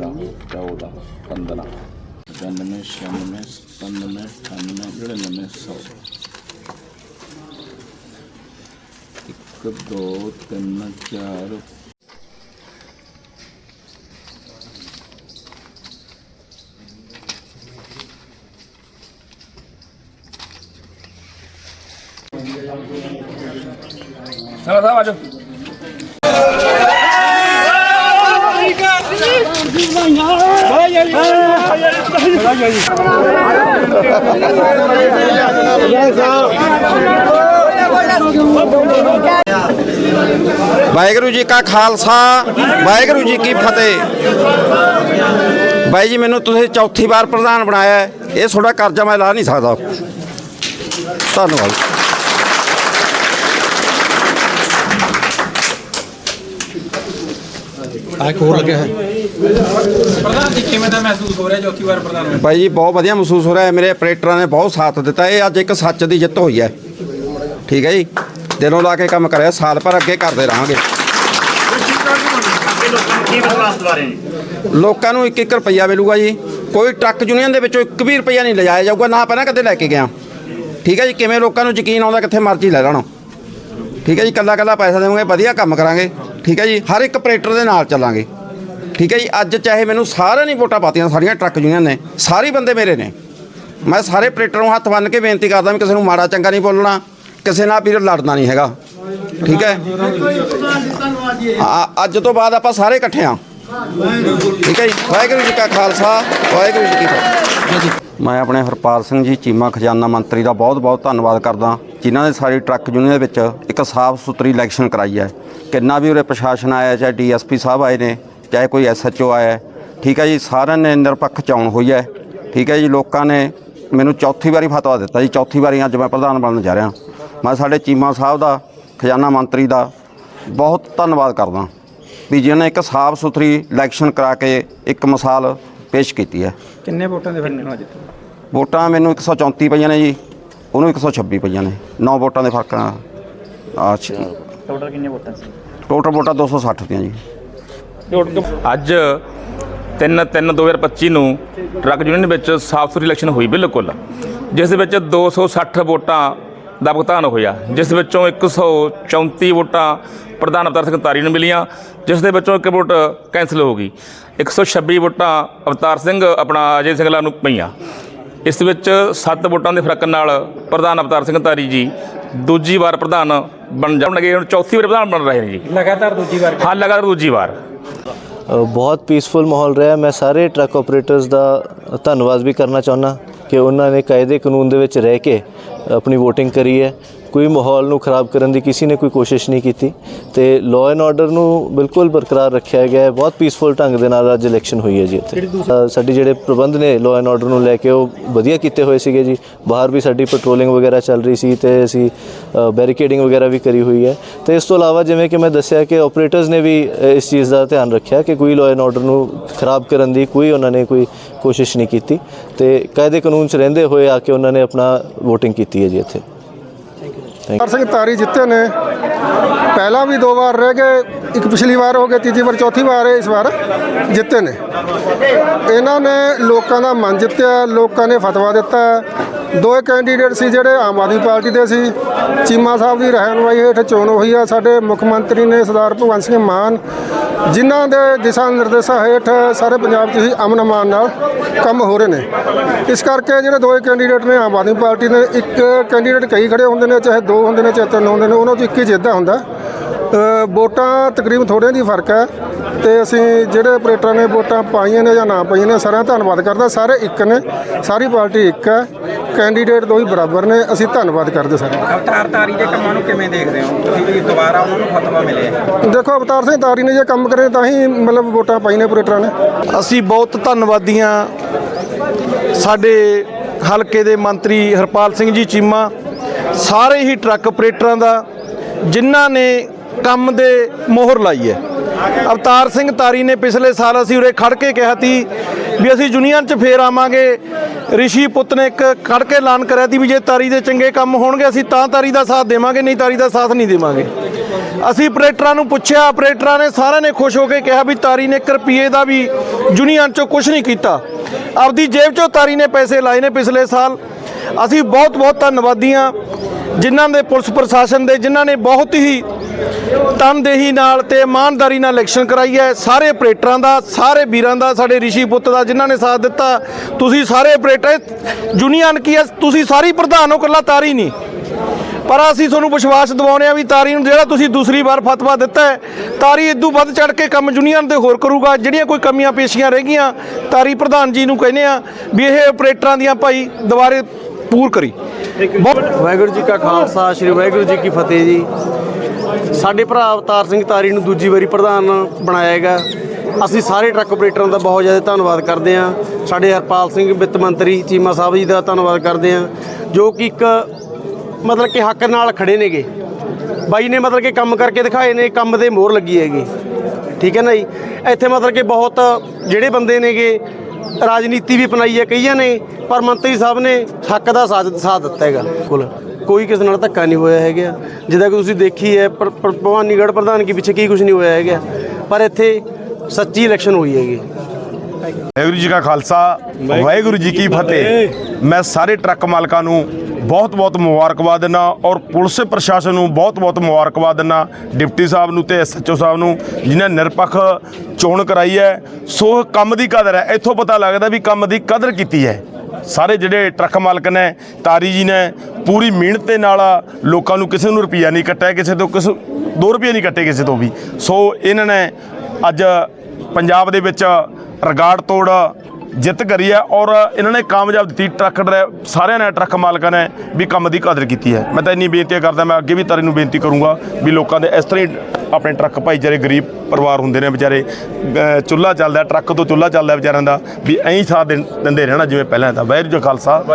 15 99 96 97 98 99 100 ਇੱਕ ਦੋ ਤਿੰਨ ਚਾਰ। ਸਾਲਾ ਸਾਹਿਬ ਆਜੋ ਵਾਹਿਗੁਰੂ ਜੀ ਕਾ ਖਾਲਸਾ, ਵਾਹਿਗੁਰੂ ਜੀ ਕੀ ਫਤਿਹ। ਬਾਈ ਜੀ, ਮੈਨੂੰ ਤੁਸੀਂ ਚੌਥੀ ਵਾਰ ਪ੍ਰਧਾਨ ਬਣਾਇਆ ਇਹ ਤੁਹਾਡਾ ਕਰਜ਼ਾ ਮੈਂ ਲਾ ਨਹੀਂ ਸਕਦਾ। ਧੰਨਵਾਦ। ਪ੍ਰਧਾਨ ਜੀ ਕਿਵੇਂ ਦਾ ਮਹਿਸੂਸ ਹੋ ਰਿਹਾ ਚੌਥੀ ਵਾਰ ਪ੍ਰਧਾਨ ਬਾਈ ਜੀ ਬਹੁਤ ਵਧੀਆ ਮਹਿਸੂਸ ਹੋ ਰਿਹਾ ਹੈ। ਮੇਰੇ ਆਪਰੇਟਰਾਂ ਨੇ ਬਹੁਤ ਸਾਥ ਦਿੱਤਾ। ਇਹ ਅੱਜ ਇੱਕ ਸੱਚ ਦੀ ਜਿੱਤ ਹੋਈ ਹੈ। ਠੀਕ ਹੈ ਜੀ? ਦਿਲੋਂ ਲਾ ਕੇ ਕੰਮ ਕਰਿਆ ਸਾਲ ਭਰ ਅੱਗੇ ਕਰਦੇ ਰਹਾਂਗੇ। ਲੋਕਾਂ ਨੂੰ ਇੱਕ ਇੱਕ ਰੁਪਈਆ ਮਿਲੂਗਾ ਜੀ। ਕੋਈ ਟਰੱਕ ਯੂਨੀਅਨ ਦੇ ਵਿੱਚੋਂ ਇੱਕ ਵੀ ਰੁਪਈਆ ਨਹੀਂ ਲਿਜਾਇਆ ਜਾਊਗਾ। ਨਾ ਪਹਿਲਾਂ ਕਦੇ ਲੈ ਕੇ ਗਿਆ। ਠੀਕ ਹੈ ਜੀ? ਕਿਵੇਂ ਲੋਕਾਂ ਨੂੰ ਯਕੀਨ ਆਉਂਦਾ ਕਿੱਥੇ ਮਰਜ਼ੀ ਲੈ ਲੈਣ। ਠੀਕ ਹੈ ਜੀ? ਕੱਲਾ ਕੱਲਾ ਪੈਸਾ ਦੇਵਾਂਗੇ। ਵਧੀਆ ਕੰਮ ਕਰਾਂਗੇ। ਠੀਕ ਹੈ ਜੀ? ਹਰ ਇੱਕ ਆਪਰੇਟਰ ਦੇ ਨਾਲ ਚੱਲਾਂਗੇ। ਠੀਕ ਹੈ ਜੀ? ਅੱਜ ਚਾਹੇ ਮੈਨੂੰ ਸਾਰਿਆਂ ਨੇ ਵੋਟਾਂ ਪਾਤੀਆਂ, ਸਾਰੀਆਂ ਟਰੱਕ ਯੂਨੀਅਨ ਨੇ, ਸਾਰੇ ਬੰਦੇ ਮੇਰੇ ਨੇ। ਮੈਂ ਸਾਰੇ ਆਪਰੇਟਰ ਨੂੰ ਹੱਥ ਬੰਨ੍ਹ ਕੇ ਬੇਨਤੀ ਕਰਦਾ ਵੀ ਕਿਸੇ ਨੂੰ ਮਾੜਾ ਚੰਗਾ ਨਹੀਂ ਬੋਲਣਾ, ਕਿਸੇ ਨਾਲ ਵੀਰ ਲੜਨਾ ਨਹੀਂ ਹੈਗਾ। ਠੀਕ ਹੈ? ਅੱਜ ਤੋਂ ਬਾਅਦ ਆਪਾਂ ਸਾਰੇ ਇਕੱਠੇ ਹਾਂ ਠੀਕ ਹੈ ਜੀ? ਵਾਹਿਗੁਰੂ ਜੀ ਕਾ ਖਾਲਸਾ, ਵਾਹਿਗੁਰੂ ਜੀ ਕੀ ਫਤਿਹ। ਮੈਂ ਆਪਣੇ ਹਰਪਾਲ ਸਿੰਘ ਜੀ, ਚੀਮਾ ਖਜ਼ਾਨਾ ਮੰਤਰੀ ਦਾ ਬਹੁਤ ਬਹੁਤ ਧੰਨਵਾਦ ਕਰਦਾ ਜਿਨ੍ਹਾਂ ਨੇ ਸਾਡੀ ਟਰੱਕ ਯੂਨੀਅਨ ਦੇ ਵਿੱਚ ਇੱਕ ਸਾਫ਼ ਸੁਥਰੀ ਇਲੈਕਸ਼ਨ ਕਰਾਈ ਹੈ। ਕਿੰਨਾ ਵੀ ਉਰੇ ਪ੍ਰਸ਼ਾਸਨ ਆਇਆ, ਚਾਹੇ ਡੀਐਸਪੀ ਸਾਹਿਬ ਆਏ ਨੇ, ਚਾਹੇ ਕੋਈ ਐਸਐਚਓ ਆਇਆ, ਠੀਕ ਹੈ ਜੀ, ਸਾਰਿਆਂ ਨੇ ਨਿਰਪੱਖ ਚੋਣ ਹੋਈ ਹੈ। ਠੀਕ ਹੈ ਜੀ, ਲੋਕਾਂ ਨੇ ਮੈਨੂੰ ਚੌਥੀ ਵਾਰੀ ਫਤਵਾ ਦਿੱਤਾ ਜੀ, ਚੌਥੀ ਵਾਰੀ ਅੱਜ ਮੈਂ ਪ੍ਰਧਾਨ ਬਣਨ ਜਾ ਰਿਹਾ। ਮੈਂ ਸਾਡੇ ਚੀਮਾ ਸਾਹਿਬ ਦਾ, ਖਜ਼ਾਨਾ ਮੰਤਰੀ ਦਾ ਬਹੁਤ ਧੰਨਵਾਦ ਕਰਦਾ ਵੀ ਜਿਹਨੇ ਇੱਕ ਸਾਫ਼ ਸੁਥਰੀ ਇਲੈਕਸ਼ਨ ਕਰਾ ਕੇ ਇੱਕ ਮਿਸਾਲ ਪੇਸ਼ ਕੀਤੀ ਹੈ। ਕਿੰਨੇ ਵੋਟਾਂ ਦੇ ਫ਼ਰਕ ਨਾਲ ਜਿੱਤੇ? ਵੋਟਾਂ ਮੈਨੂੰ 134 ਪਈਆਂ ਨੇ ਜੀ ਉਹਨੂੰ 126 ਪਈਆਂ ਨੇ। 9 ਵੋਟਾਂ ਦੇ ਫ਼ਰਕ ਨਾਲ। ਅੱਛਾ ਟੋਟਲ ਕਿੰਨੇ ਵੋਟਾਂ ਸੀ? ਟੋਟਲ ਵੋਟਾਂ 260 ਦੀਆਂ ਜੀ। ਅੱਜ 3 3 2025 ਨੂੰ ਟਰੱਕ ਯੂਨੀਅਨ ਵਿੱਚ ਸਾਫ਼ ਸੁਥਰੀ ਇਲੈਕਸ਼ਨ ਹੋਈ ਬਿਲਕੁਲ ਜਿਸ ਦੇ ਵਿੱਚ 260 ਵੋਟਾਂ ਦਾ ਭੁਗਤਾਨ ਹੋਇਆ ਜਿਸ ਵਿੱਚੋਂ 134 ਵੋਟਾਂ ਪ੍ਰਧਾਨ ਅਵਤਾਰ ਸਿੰਘ ਤਾਰੀ ਨੂੰ ਮਿਲੀਆਂ ਜਿਸ ਦੇ ਵਿੱਚੋਂ ਇੱਕ ਵੋਟ ਕੈਂਸਲ ਹੋ ਗਈ। 126 ਵੋਟਾਂ ਅਵਤਾਰ ਸਿੰਘ ਆਪਣਾ ਅਜੇ ਸਿੰਘਲਾ ਨੂੰ ਪਈਆਂ। ਇਸ ਵਿੱਚ 7 ਵੋਟਾਂ ਦੇ ਫ਼ਰਕ ਨਾਲ ਪ੍ਰਧਾਨ ਅਵਤਾਰ ਸਿੰਘ ਤਾਰੀ ਜੀ ਦੂਜੀ ਵਾਰ ਪ੍ਰਧਾਨ ਬਣ ਜਾਣਗੇ ਹੁਣ ਚੌਥੀ ਵਾਰ ਪ੍ਰਧਾਨ ਬਣ ਰਹੇ ਨੇ ਜੀ। ਲਗਾਤਾਰ ਦੂਜੀ ਵਾਰ। ਹਾਂ ਲਗਾਤਾਰ ਦੂਜੀ ਵਾਰ। ਬਹੁਤ ਪੀਸਫੁਲ ਮਾਹੌਲ ਰਿਹਾ। ਮੈਂ ਸਾਰੇ ਟਰੱਕ ਆਪਰੇਟਰਸ ਦਾ ਧੰਨਵਾਦ ਵੀ ਕਰਨਾ ਚਾਹੁੰਦਾ ਕਿ ਉਹਨਾਂ ਨੇ ਕਾਇਦੇ ਕਾਨੂੰਨ ਦੇ ਵਿੱਚ ਰਹਿ ਕੇ ਆਪਣੀ VOTING ਕਰੀ ਹੈ। ਕੋਈ ਮਾਹੌਲ ਨੂੰ ਖਰਾਬ ਕਰਨ ਦੀ ਕਿਸੇ ਨੇ ਕੋਈ ਕੋਸ਼ਿਸ਼ ਨਹੀਂ ਕੀਤੀ ਤੇ ਲਾਅ ਐਂਡ ਆਰਡਰ ਨੂੰ ਬਿਲਕੁਲ ਬਰਕਰਾਰ ਰੱਖਿਆ ਗਿਆ ਹੈ। ਬਹੁਤ ਪੀਸਫੁਲ ਢੰਗ ਦੇ ਨਾਲ ਅੱਜ ਇਲੈਕਸ਼ਨ ਹੋਈ ਹੈ ਜੀ ਇੱਥੇ। ਸਾਡੀ ਜਿਹੜੇ ਪ੍ਰਬੰਧ ਨੇ ਲਾਅ ਐਂਡ ਆਰਡਰ ਨੂੰ ਲੈ ਕੇ ਉਹ ਵਧੀਆ ਕੀਤੇ ਹੋਏ ਸੀਗੇ ਜੀ। ਬਾਹਰ ਵੀ ਸਾਡੀ ਪੈਟਰੋਲਿੰਗ ਵਗੈਰਾ ਚੱਲ ਰਹੀ ਸੀ ਤੇ ਅਸੀਂ ਬੈਰੀਕੇਡਿੰਗ ਵਗੈਰਾ ਵੀ ਕਰੀ ਹੋਈ ਹੈ। ਤੇ ਇਸ ਤੋਂ ਇਲਾਵਾ ਜਿਵੇਂ ਕਿ ਮੈਂ ਦੱਸਿਆ ਕਿ ਆਪਰੇਟਰਸ ਨੇ ਵੀ ਇਸ ਚੀਜ਼ ਦਾ ਧਿਆਨ ਰੱਖਿਆ ਕਿ ਕੋਈ ਲਾਅ ਐਂਡ ਆਰਡਰ ਨੂੰ ਖਰਾਬ ਕਰਨ ਦੀ ਕੋਈ ਉਹਨਾਂ ਨੇ ਕੋਈ ਕੋਸ਼ਿਸ਼ ਨਹੀਂ ਕੀਤੀ ਤੇ ਕਾਇਦੇ ਕਾਨੂੰਨ 'ਚ ਰਹਿੰਦੇ ਹੋਏ ਆ ਕੇ ਉਹਨਾਂ ਨੇ ਆਪਣਾ VOTING ਕੀਤੀ ਹੈ ਜੀ ਇੱਥੇ। ਹਰ ਸਿੰਘ ਤਾਰੀ ਜਿੱਤੇ ਨੇ। ਪਹਿਲਾਂ ਵੀ ਦੋ ਵਾਰ ਰਹਿ ਗਏ, ਇੱਕ ਪਿਛਲੀ ਵਾਰ ਹੋ ਗਏ ਤੀਜੀ ਵਾਰ ਚੌਥੀ ਵਾਰ ਇਸ ਵਾਰ ਜਿੱਤੇ ਨੇ। ਇਹਨਾਂ ਨੇ ਲੋਕਾਂ ਦਾ ਮਨ ਜਿੱਤਿਆ, ਲੋਕਾਂ ਨੇ ਫਤਵਾ ਦਿੱਤਾ। ਦੋ ਕੈਂਡੀਡੇਟ ਸੀ ਜਿਹੜੇ ਆਮ ਆਦਮੀ ਪਾਰਟੀ ਦੇ ਸੀ। ਚੀਮਾ ਸਾਹਿਬ ਦੀ ਰਹਿਨੁਮਾਈ ਹੇਠ ਚੋਣ ਹੋਈ ਆ। ਸਾਡੇ ਮੁੱਖ ਮੰਤਰੀ ਨੇ ਸਰਦਾਰ ਭਗਵੰਤ ਸਿੰਘ ਮਾਨ ਜਿਨ੍ਹਾਂ ਦੇ ਦਿਸ਼ਾ ਨਿਰਦੇਸ਼ਾਂ ਹੇਠ ਸਾਰੇ ਪੰਜਾਬ 'ਚ ਹੀ ਅਮਨ ਅਮਾਨ ਨਾਲ ਕੰਮ ਹੋ ਰਹੇ ਨੇ। ਇਸ ਕਰਕੇ ਜਿਹੜੇ ਦੋਏ ਕੈਂਡੀਡੇਟ ਨੇ ਆਮ ਆਦਮੀ ਪਾਰਟੀ ਨੇ ਇੱਕ ਕੈਂਡੀਡੇਟ ਕਈ ਖੜੇ ਹੁੰਦੇ ਨੇ, ਚਾਹੇ ਦੋ ਹੁੰਦੇ ਨੇ, ਚਾਹੇ ਤਿੰਨ ਹੁੰਦੇ ਨੇ, ਉਹਨਾਂ 'ਚ ਇੱਕ ਹੀ ਜਿੱਦਾਂ ਹੁੰਦਾ। ਵੋਟਾਂ ਤਕਰੀਬਨ ਥੋੜ੍ਹਿਆਂ ਦੀ ਫ਼ਰਕ ਹੈ ਤੇ ਅਸੀਂ ਜਿਹੜੇ ਆਪਰੇਟਰਾਂ ਨੇ ਵੋਟਾਂ ਪਾਈਆਂ ਨੇ ਜਾਂ ਨਾ ਪਾਈਆਂ ਨੇ ਸਾਰਿਆਂ ਦਾ ਧੰਨਵਾਦ ਕਰਦਾ। ਸਾਰੇ ਇੱਕ ਨੇ, ਸਾਰੀ ਪਾਰਟੀ ਇੱਕ ਹੈ। ਕੈਂਡੀਡੇਟ ਦੋਈ ਬਰਾਬਰ ਨੇ ਅਸੀਂ ਧੰਨਵਾਦ ਕਰਦੇ ਸਾਰੇ। ਅਵਤਾਰ ਤਾਰੀ ਦੇ ਕੰਮਾਂ ਨੂੰ ਕਿਵੇਂ ਦੇਖਦੇ ਹੋ? ਤੁਸੀਂ ਵੀ ਦੁਬਾਰਾ ਉਹਨਾਂ ਨੂੰ ਫਤਵਾ ਮਿਲਿਆ ਦੇਖੋ ਅਵਤਾਰ ਸਿੰਘ ਤਾਰੀ ਨੇ ਜੇ ਕੰਮ ਕਰੇ ਤਾਂ ਹੀ ਮਤਲਬ ਵੋਟਾਂ ਪਾਈਆਂ ਨੇ ਆਪਰੇਟਰਾਂ ਨੇ। ਅਸੀਂ ਬਹੁਤ ਧੰਨਵਾਦੀ ਹਾਂ ਸਾਡੇ ਹਲਕੇ ਦੇ ਮੰਤਰੀ ਹਰਪਾਲ ਸਿੰਘ ਜੀ ਚੀਮਾ ਸਾਰੇ ਹੀ ਟਰੱਕ ਆਪਰੇਟਰਾਂ ਦਾ ਜਿਨ੍ਹਾਂ ਨੇ ਕੰਮ ਦੇ ਮੋਹਰ ਲਾਈ ਹੈ। ਅਵਤਾਰ ਸਿੰਘ ਤਾਰੀ ਨੇ ਪਿਛਲੇ ਸਾਲ ਅਸੀਂ ਉਰੇ ਖੜ ਕੇ ਕਿਹਾ ਤੀ ਵੀ ਅਸੀਂ ਯੂਨੀਅਨ 'ਚ ਫੇਰ ਆਵਾਂਗੇ। ਰਿਸ਼ੀ ਪੁੱਤ ਨੇ ਇੱਕ ਖੜ ਕੇ ਐਲਾਨ ਕਰਿਆ ਤੀ ਵੀ ਜੇ ਤਾਰੀ ਦੇ ਚੰਗੇ ਕੰਮ ਹੋਣਗੇ, ਅਸੀਂ ਤਾਂ ਤਾਰੀ ਦਾ ਸਾਥ ਦੇਵਾਂਗੇ, ਨਹੀਂ ਤਾਰੀ ਦਾ ਸਾਥ ਨਹੀਂ ਦੇਵਾਂਗੇ। ਅਸੀਂ ਆਪਰੇਟਰਾਂ ਨੂੰ ਪੁੱਛਿਆ, ਆਪਰੇਟਰਾਂ ਨੇ ਸਾਰਿਆਂ ਨੇ ਖੁਸ਼ ਹੋ ਕੇ ਕਿਹਾ ਵੀ ਤਾਰੀ ਨੇ 1 ਰੁਪਏ ਦਾ ਵੀ ਯੂਨੀਅਨ ਚੋਂ ਕੁਝ ਨਹੀਂ ਕੀਤਾ। ਆਪਦੀ ਜੇਬ ਚੋਂ ਤਾਰੀ ਨੇ ਪੈਸੇ ਲਾਏ ਨੇ ਪਿਛਲੇ ਸਾਲ। ਅਸੀਂ ਬਹੁਤ ਬਹੁਤ ਧੰਨਵਾਦੀ ਹਾਂ। ਜਿਨ੍ਹਾਂ ਦੇ ਪੁਲਿਸ ਪ੍ਰਸ਼ਾਸਨ ਦੇ ਜਿਨ੍ਹਾਂ ਨੇ ਬਹੁਤ ਹੀ ਤਨਦੇਹੀ ਨਾਲ ਤੇ ਇਮਾਨਦਾਰੀ ਨਾਲ ਇਲੈਕਸ਼ਨ ਕਰਾਈ ਹੈ, ਸਾਰੇ ਆਪਰੇਟਰਾਂ ਦਾ, ਸਾਰੇ ਵੀਰਾਂ ਦਾ, ਸਾਡੇ ਰਿਸ਼ੀ ਪੁੱਤ ਦਾ ਜਿਨ੍ਹਾਂ ਨੇ ਸਾਥ ਦਿੱਤਾ, ਤੁਸੀਂ ਸਾਰੇ ਆਪਰੇਟਰ ਯੂਨੀਅਨ ਕੀ ਹੈ? ਤੁਸੀਂ ਸਾਰੀ ਪ੍ਰਧਾਨ ਹੋ, ਇਕੱਲਾ ਤਾਰੀ ਨਹੀਂ। ਪਰ ਅਸੀਂ ਤੁਹਾਨੂੰ ਵਿਸ਼ਵਾਸ ਦਿਵਾਉਂਦੇ ਆ ਵੀ ਤਾਰੀ ਨੂੰ ਜਿਹੜਾ ਤੁਸੀਂ ਦੂਸਰੀ ਵਾਰ ਫਤਵਾ ਦਿੱਤਾ ਹੈ, ਤਾਰੀ ਇਦੋਂ ਵੱਧ ਚੜ ਕੇ ਕੰਮ ਯੂਨੀਅਨ ਦੇ ਹੋਰ ਕਰੂਗਾ, ਜਿਹੜੀਆਂ ਕੋਈ ਕਮੀਆਂ ਪੇਸ਼ੀਆਂ ਰਹਿ ਗਈਆਂ, ਤਾਰੀ ਪ੍ਰਧਾਨ ਜੀ ਨੂੰ ਕਹਿੰਦੇ ਆ ਵੀ ਇਹ ਆਪਰੇਟਰਾਂ ਦੀਆਂ ਭਾਈ ਦੁਬਾਰੇ ਪੂਰ ਕਰੀ। ਵਾਹਿਗੁਰੂ ਜੀ ਕਾ ਖਾਲਸਾ, ਸ੍ਰੀ ਵਾਹਿਗੁਰੂ ਜੀ ਕੀ ਫਤਿਹ ਜੀ। ਸਾਡੇ ਭਰਾ ਅਵਤਾਰ ਸਿੰਘ ਤਾਰੀ ਨੂੰ ਦੂਜੀ ਵਾਰੀ ਪ੍ਰਧਾਨ ਬਣਾਇਆ ਹੈਗਾ। ਅਸੀਂ ਸਾਰੇ ਟਰੱਕ ਆਪਰੇਟਰਾਂ ਦਾ ਬਹੁਤ ਜ਼ਿਆਦਾ ਧੰਨਵਾਦ ਕਰਦੇ ਹਾਂ। ਸਾਡੇ ਹਰਪਾਲ ਸਿੰਘ ਵਿੱਤ ਮੰਤਰੀ, ਚੀਮਾ ਸਾਹਿਬ ਜੀ ਦਾ ਧੰਨਵਾਦ ਕਰਦੇ ਹਾਂ, ਜੋ ਕਿ ਇੱਕ ਮਤਲਬ ਕਿ ਹੱਕ ਨਾਲ ਖੜੇ ਨੇਗੇ। ਬਾਈ ਨੇ ਮਤਲਬ ਕਿ ਕੰਮ ਕਰਕੇ ਦਿਖਾਏ ਨੇ, ਕੰਮ ਦੇ ਮੋਹਰ ਲੱਗੀ ਹੈਗੀ। ਠੀਕ ਹੈ ਨਾ ਜੀ? ਇੱਥੇ ਮਤਲਬ ਕਿ ਬਹੁਤ ਜਿਹੜੇ ਬੰਦੇ ਨੇਗੇ ਰਾਜਨੀਤੀ ਵੀ ਅਪਣਾਈ ਹੈ ਕਈਆਂ ਨੇ, ਪਰ ਮੰਤਰੀ ਸਾਹਿਬ ਨੇ ਹੱਕ ਦਾ ਸਾਥ ਸਾਥ ਦਿੱਤਾ ਹੈਗਾ ਕੁਲ ਕੋਈ ਕਿਸੇ ਨਾਲ ਧੱਕਾ ਨਹੀਂ ਹੋਇਆ ਹੈਗਾ। ਜਿੱਦਾਂ ਕਿ ਤੁਸੀਂ ਦੇਖੀ ਹੈ, ਪਰ- ਭਵਾਨੀਗੜ੍ਹ ਪ੍ਰਧਾਨਗੀ ਪਿੱਛੇ ਕੀ ਕੁਝ ਨਹੀਂ ਹੋਇਆ ਹੈਗਾ। ਪਰ ਇੱਥੇ ਸੱਚੀ ਇਲੈਕਸ਼ਨ ਹੋਈ ਹੈਗੀ। ਵਾਹਿਗੁਰੂ ਜੀ ਕਾ ਖਾਲਸਾ ਵਾਹਿਗੁਰੂ ਜੀ ਕੀ ਫਤਿਹ। ਮੈਂ ਸਾਰੇ ਟਰੱਕ ਮਾਲਕਾਂ ਨੂੰ ਬਹੁਤ-ਬਹੁਤ ਮੁਬਾਰਕਬਾਦ ਦਿੰਦਾ ਔਰ ਪੁਲਿਸ ਪ੍ਰਸ਼ਾਸਨ ਨੂੰ ਬਹੁਤ-ਬਹੁਤ ਮੁਬਾਰਕਬਾਦ ਦਿੰਦਾ। ਡਿਪਟੀ ਸਾਹਿਬ ਨੂੰ ਤੇ ਐਸਐਚਓ ਸਾਹਿਬ ਨੂੰ ਜਿਨ੍ਹਾਂ ਨਿਰਪੱਖ ਚੋਣ ਕਰਾਈ ਹੈ। ਸੋ ਕੰਮ ਦੀ ਕਦਰ ਹੈ। ਇੱਥੋਂ ਪਤਾ ਲੱਗਦਾ ਵੀ ਕੰਮ ਦੀ ਕਦਰ ਕੀਤੀ ਹੈ। ਸਾਰੇ ਜਿਹੜੇ ਟਰੱਕ ਮਾਲਕ ਨੇ ਤਾਰੀ ਜੀ ਨੇ ਪੂਰੀ ਮਿਹਨਤ ਦੇ ਨਾਲ ਲੋਕਾਂ ਨੂੰ ਕਿਸੇ ਨੂੰ ਰੁਪਈਆ ਨਹੀਂ ਕੱਟਿਆ ਕਿਸੇ ਤੋਂ ਕਿਸੇ 2 ਰੁਪਏ ਨਹੀਂ ਕੱਟੇ ਕਿਸੇ ਤੋਂ ਵੀ। ਸੋ ਇਹਨਾਂ ਨੇ ਅੱਜ ਪੰਜਾਬ ਦੇ ਵਿੱਚ ਰਿਕਾਰਡ ਤੋੜ ਜਿੱਤ ਕਰੀ ਹੈ ਔਰ ਇਹਨਾਂ ਨੇ ਕਾਮਯਾਬ ਦਿੱਤੀ। ਟਰੱਕ ਡਰਾਈਵ ਸਾਰਿਆਂ ਨੇ, ਟਰੱਕ ਮਾਲਕਾਂ ਨੇ ਵੀ ਕੰਮ ਦੀ ਕਦਰ ਕੀਤੀ ਹੈ। ਮੈਂ ਤਾਂ ਇੰਨੀ ਬੇਨਤੀ ਕਰਦਾ, ਮੈਂ ਅੱਗੇ ਵੀ ਤਾਰੇ ਨੂੰ ਬੇਨਤੀ ਕਰੂੰਗਾ ਵੀ ਲੋਕਾਂ ਦੇ ਇਸ ਤਰ੍ਹਾਂ ਹੀ ਆਪਣੇ ਟਰੱਕ ਭਾਈਚਾਰੇ, ਗਰੀਬ ਪਰਿਵਾਰ ਹੁੰਦੇ ਨੇ ਵਿਚਾਰੇ ਚੁੱਲ੍ਹਾ ਚੱਲਦਾ, ਟਰੱਕ ਤੋਂ ਚੁੱਲ੍ਹਾ ਚੱਲਦਾ ਵਿਚਾਰਿਆਂ ਦਾ, ਵੀ ਐਂ ਸਾਥ ਦੇਣ- ਦਿੰਦੇ ਰਹਿਣਾ ਜਿਵੇਂ ਪਹਿਲਾਂ ਤਾਂ। ਵਾਹਿਗੁਰੂ ਜੀ ਖਾਲਸਾ